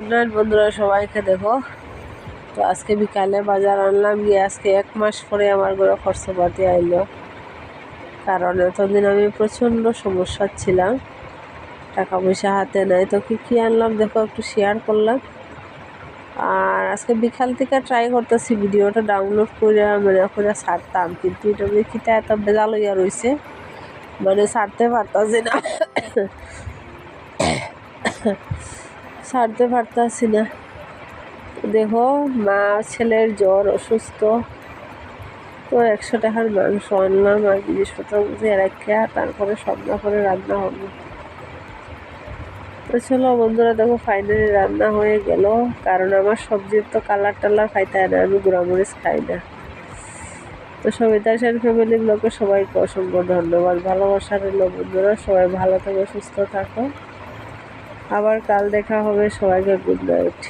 আপনার বন্ধুরা, সবাইকে দেখো। তো আজকে বিকালে বাজার আনলাম, গিয়ে আজকে এক মাস পরে আমার ঘরে খরচপাতি আইলো। কারণ এতদিন আমি প্রচণ্ড সমস্যা ছিলাম। টাকা পয়সা হাতে নাই। তো কী কী আনলাম দেখো, একটু শেয়ার করলাম। আর আজকে বিকাল থেকে ট্রাই করতেছি ভিডিওটা ডাউনলোড করে মানে করে ছাড়তাম। কিন্তু এটা দেখিতে এত বেজাল হইয়া রয়েছে মানে ছাড়তে পারতাছি না। ছাড়তে পারতাছি না। দেখো, মা ছেলের জ্বর অসুস্থ। তো একশো টাকার মাংস আনলাম আর জিনিসপত্র বুঝে রেখে তারপরে সন্ধ্যা করে রান্না হবে। তো চলো বন্ধুরা, দেখো ফাইনালি রান্না হয়ে গেল। কারণ আমার সবজির তো কালার টালার খাইতে হয় না, আমি গুঁড়ামরিচ খাই না। তো সবিতা সেন ফ্যামিলি ব্লকে সবাইকে অসংখ্য ধন্যবাদ, ভালোবাসা রইল বন্ধুরা। সবাই ভালো থাকো, সুস্থ থাকো। আবার কাল দেখা হবে সবাইকে গুড নাইট